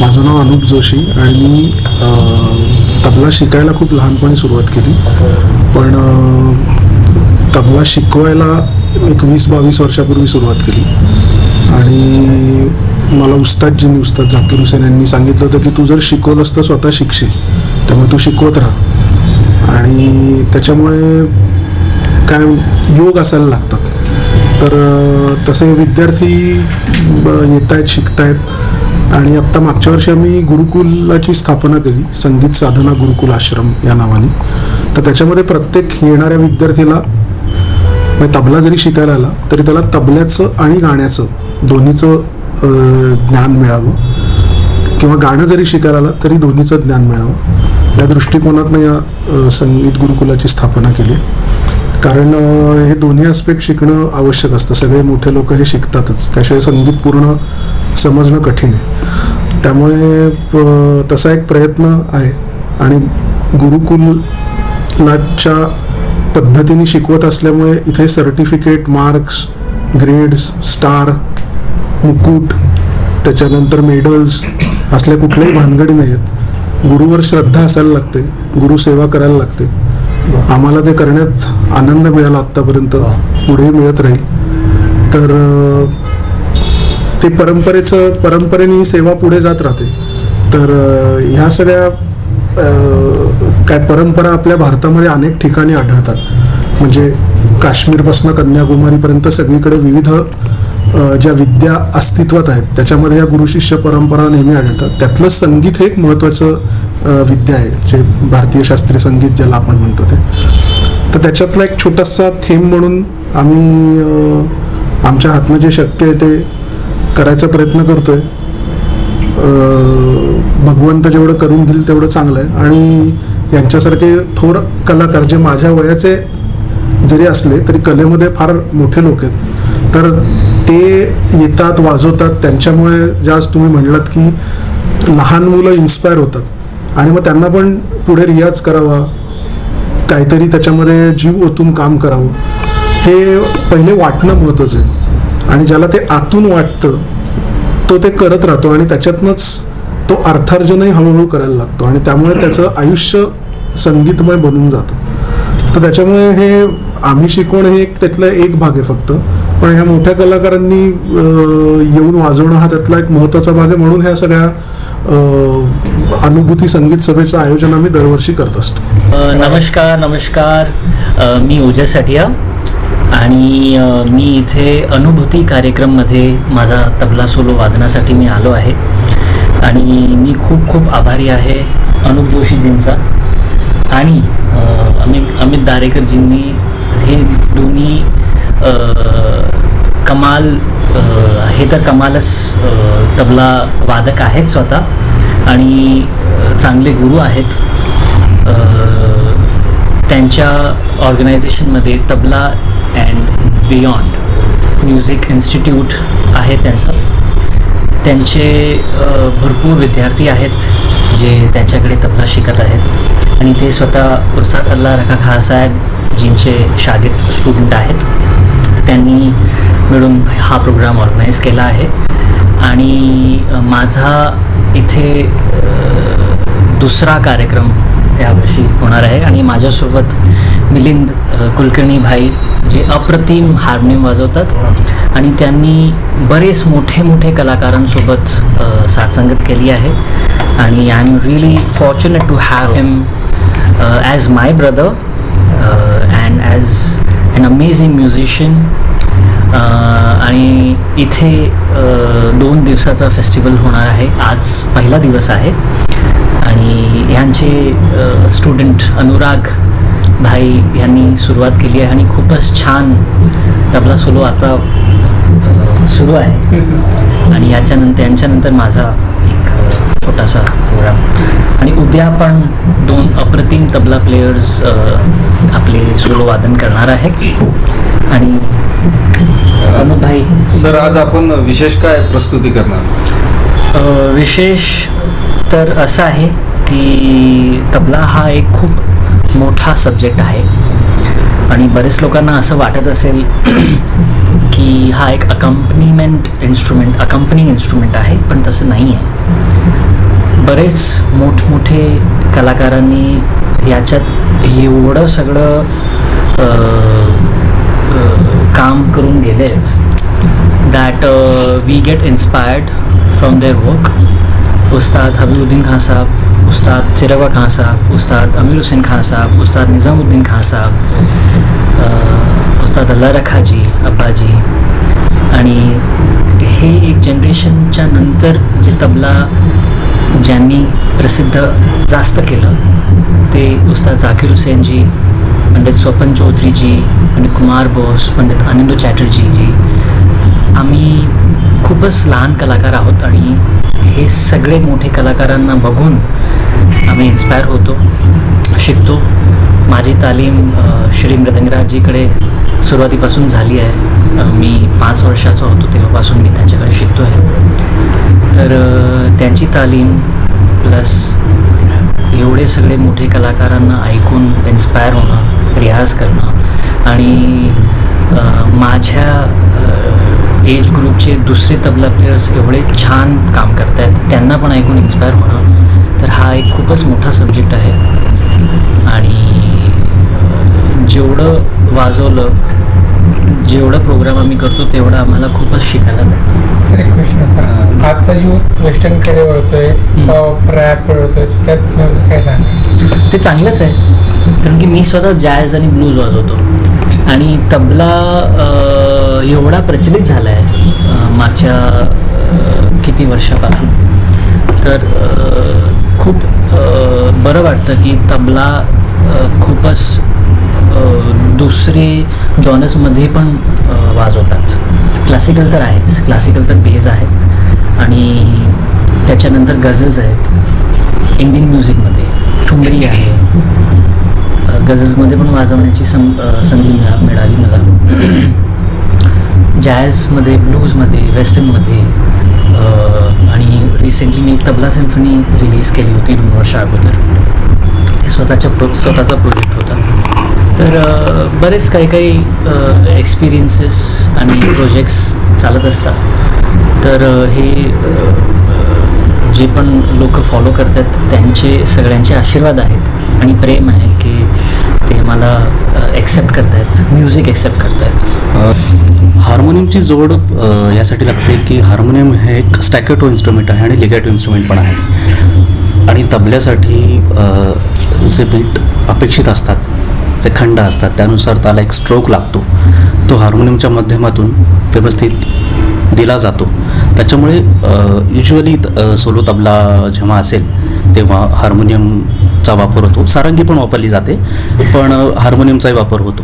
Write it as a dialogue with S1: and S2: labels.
S1: माझं नाव अनुप जोशी आणि मी तबला शिकायला खूप लहानपणी सुरुवात केली. पण तबला शिकवायला एक वीस बावीस वर्षापूर्वी सुरुवात केली. आणि मला उस्तादजींनी उस्ताद झाकीर हुसेन यांनी सांगितलं होतं की तू जर शिकवलंस तर स्वतः शिकशील त्यामुळे तू शिकवत राहा. आणि त्याच्यामुळे काय योग असायला लागतात. तर तसे विद्यार्थी येत आहेत शिकत आहेत आणि आत्ता मागच्या वर्षी आम्ही गुरुकुलाची स्थापना केली संगीत साधना गुरुकुल आश्रम या नावाने. तर त्याच्यामध्ये प्रत्येक येणाऱ्या विद्यार्थीला म्हणजे तबला जरी शिकायला आला तरी त्याला तबल्याचं आणि गाण्याचं दोन्हीचं ज्ञान मिळावं. किंवा गाणं जरी शिकायला आलं तरी दोन्हीचं ज्ञान मिळावं. या दृष्टिकोनातनं या संगीत गुरुकुलाची स्थापना केली. कारण हे दोन्ही आस्पेक्ट शिकणं आवश्यक असतं. सगळे मोठे लोक हे शिकतातच. त्याशिवाय संगीत पूर्ण समजणं कठीण आहे. त्यामुळे तसा एक प्रयत्न आहे. आणि गुरुकुलाच्या पद्धतीने शिकवत असल्यामुळे इथे सर्टिफिकेट मार्क्स ग्रेड्स स्टार मुकुट त्याच्यानंतर मेडल्स असल्या कुठल्याही भानगडी नाही आहेत गुरुवर श्रद्धा असायला लागते. गुरु सेवा करायला लागते. आम्हाला ते करण्यात आनंद मिळाला आत्तापर्यंत. पुढेही मिळत राहील. तर ते परंपरेचं परंपरेने ही सेवा पुढे जात राहते. तर ह्या सगळ्या काय परंपरा आपल्या भारतामध्ये अनेक ठिकाणी आढळतात. म्हणजे काश्मीरपासून कन्याकुमारीपर्यंत सगळीकडे विविध ज्या विद्या अस्तित्वात आहेत त्याच्यामध्ये या गुरुशिष्य परंपरा नेहमी आढळतात. त्यातलं संगीत हे एक महत्त्वाचं विद्या आहे जे भारतीय शास्त्रीय संगीत ज्याला आपण म्हणतो ते. तर त्याच्यातला एक छोटासा थीम म्हणून आम्ही आमच्या हातनं जे शक्य आहे ते करायचा प्रयत्न करतोय. भगवंत जेवढं करून घेईल तेवढं चांगलं आहे. आणि यांच्यासारखे थोर कलाकार जे माझ्या वयाचे जरी असले तरी कलेमध्ये फार मोठे लोक आहेत. तर ते येतात वाजवतात. त्यांच्यामुळे ज्या तुम्ही म्हणलात की लहान मुलं इन्स्पायर होतात. आणि मग त्यांना पण पुढे रियाज करावा. काहीतरी त्याच्यामध्ये जीव ओतून काम करावं. हे पहिले वाटणं महत्त्वाचं आहे. आणि ज्याला ते आतून वाटतं तो ते करत राहतो आणि त्याच्यातनंच तो अर्थार्जनही हळूहळू करायला लागतो आणि त्यामुळे त्याचं आयुष्य संगीतमय बनून जातं. तर त्याच्यामुळे हे आम्ही शिकवणं हे एक त्यातला एक भाग आहे फक्त. पण ह्या मोठ्या कलाकारांनी येऊन वाजवणं हा त्यातला एक महत्त्वाचा भाग आहे म्हणून ह्या सगळ्या अनुभूती संगीत सभेचं आयोजन आम्ही दरवर्षी करत असतो.
S2: नमस्कार नमस्कार. मी ओजस साठिया आणि मी इथे अनुभूती कार्यक्रममध्ये माझा तबला सोलो वादनासाठी मी आलो आहे. आणि मी खूप खूप आभारी आहे अनुप जोशीजींचा. आणि अमित अमित दारेकरजींनी हे दोन्ही कमाल हे तर कमालच तबला वादक आहेत स्वतः. आणि चांगले गुरु आहेत. त्यांच्या ऑर्गनायझेशनमध्ये tabla and beyond music institute आहे त्यांचं. त्यांचे भरपूर विद्यार्थी आहेत जे त्यांच्याकडे तबला शिकत आहेत. आणि ते स्वतः उस्ताद अल्ला रखा खासाहेब जींचे शागिद स्टुडंट आहेत. त्यांनी मिळून हा प्रोग्राम ऑर्गनाईज केला आहे. आणि माझा इथे दुसरा कार्यक्रम यावर्षी होणार आहे. आणि माझ्यासोबत मिलिंद कुलकर्णी भाई जे अप्रतिम हार्मोनियम वाजवतात आणि त्यांनी बरेच मोठे मोठे कलाकारांसोबत साथसंगत केली आहे. आणि I am really fortunate to have him as my brother and as an amazing musician. आणि इथे दोन दिवसाचा फेस्टिवल होणार आहे. आज पहिला दिवस आहे. आणि ह्यांचे स्टुडंट अनुराग भाई यांनी सुरुवात केली आहे आणि खूपच छान तबला सोलो आता सुरू आहे. आणि याच्यानंतर यांच्यानंतर माझा एक छोटासा प्रोग्राम आणि उद्या पण दोन अप्रतिम तबला प्लेयर्स आपले सोलो वादन करणार आहेत. आणि अनुप भाई
S3: सर आज आपण विशेष काय प्रस्तुती करणार?
S2: विशेष तर असं आहे की तबला हा एक खूप मोठा सब्जेक्ट आहे. आणि बरेच लोकांना असं वाटत असेल की हा एक अकंपनीमेंट इन्स्ट्रुमेंट अकंपनिंग इन्स्ट्रुमेंट आहे पण तसं नाही आहे. बरेच मोठमोठे कलाकारांनी याच्यात एवढं सगळं काम करून गेलेत that we get inspired from their work Ustad Habibuddin Khan Sahab Ustad Chirwa Khan Sahab Ustad Amir Hussain Khan Sahab Ustad Nizamuddin Khan Sahab Ustad Alla Rakhaji Abbaji आणि हे एक जनरेशनच्या नंतर जे तबला ज्यांनी प्रसिद्ध जास्त केलं ते उस्ताद झाकीर हुसेनजी पंडित स्वपन चौधरीजी पंडित कुमार बोस पंडित आनंद चॅटर्जीजी आम्ही खूपच लहान कलाकार आहोत आणि हे सगळे मोठे कलाकारांना बघून आम्ही इन्स्पायर होतो शिकतो. माझी तालीम श्री मृदंगराजजीकडे सुरुवातीपासून झाली आहे. मी पाच वर्षाचा होतो तेव्हापासून मी त्यांच्याकडे शिकतो आहे. तर त्यांची तालीम प्लस एवढे सगळे मोठे कलाकारांना ऐकून इन्स्पायर होणं रियाज करणं आणि माझ्या एज ग्रुपचे दुसरे तबला प्लेयर्स एवढे छान काम करत आहेत त्यांना पण ऐकून इन्स्पायर होणं तर हा एक खूपच मोठा सब्जेक्ट आहे. आणि जेवढं वाजवलं जेवढं प्रोग्राम आम्ही करतो तेवढं आम्हाला खूपच शिकायला मिळतं.
S4: सर एक क्वेश्चन आजचा युथ वेस्टर्नकडे वळतोय रॅप वळतोय त्यात काय सांगा
S2: ते चांगलंच आहे. कारण की मी स्वतः जॅझ आणि ब्लूज वाजवतो. आणि तबला एवढा प्रचलित झाला आहे मागच्या किती वर्षापासून? तर खूप बरं वाटतं की तबला खूपच दुसरे जॉनर्समध्ये पण वाजवतात क्लासिकल तर आहेच. क्लासिकल तर बेज आहेत. आणि त्याच्यानंतर गझल्स आहेत. इंडियन म्युझिकमध्ये ठुमरी आहे. गझल्समध्ये पण वाजवण्याची सं संधी मिळा मिळाली मला. जॅझमध्ये ब्लूजमध्ये वेस्टर्नमध्ये आणि रिसेंटली मी एक तबला सिम्फनी रिलीज केली होती दोन वर्षा अगोदर. ते स्वतःच्या प्रो स्वतःचा प्रोजेक्ट होता. तर बरेच काही काही एक्सपिरियन्सेस आणि प्रोजेक्ट्स चालत असतात. तर हे जे पण लोक फॉलो करतात त्यांचे सगळ्यांचे आशीर्वाद आहेत आणि प्रेम आहे की ते मला ॲक्सेप्ट करतायत म्युझिक ॲक्सेप्ट करतायत.
S5: हार्मोनियमची जोड यासाठी लागते की हार्मोनियम हे एक स्टॅकेटो इन्स्ट्रुमेंट आहे आणि लिगॅटो इन्स्ट्रुमेंट पण आहे. आणि तबल्यासाठी जे बीट अपेक्षित असतात जे खंड असतात त्यानुसार त्याला एक स्ट्रोक लागतो. तो हार्मोनियमच्या माध्यमातून व्यवस्थित दिला जातो. त्याच्यामुळे युजली सोलो तबला जेव्हा असेल तेव्हा हार्मोनियमचा वापर होतो. सारंगी पण वापरली जाते पण हार्मोनियमचाही वापर होतो.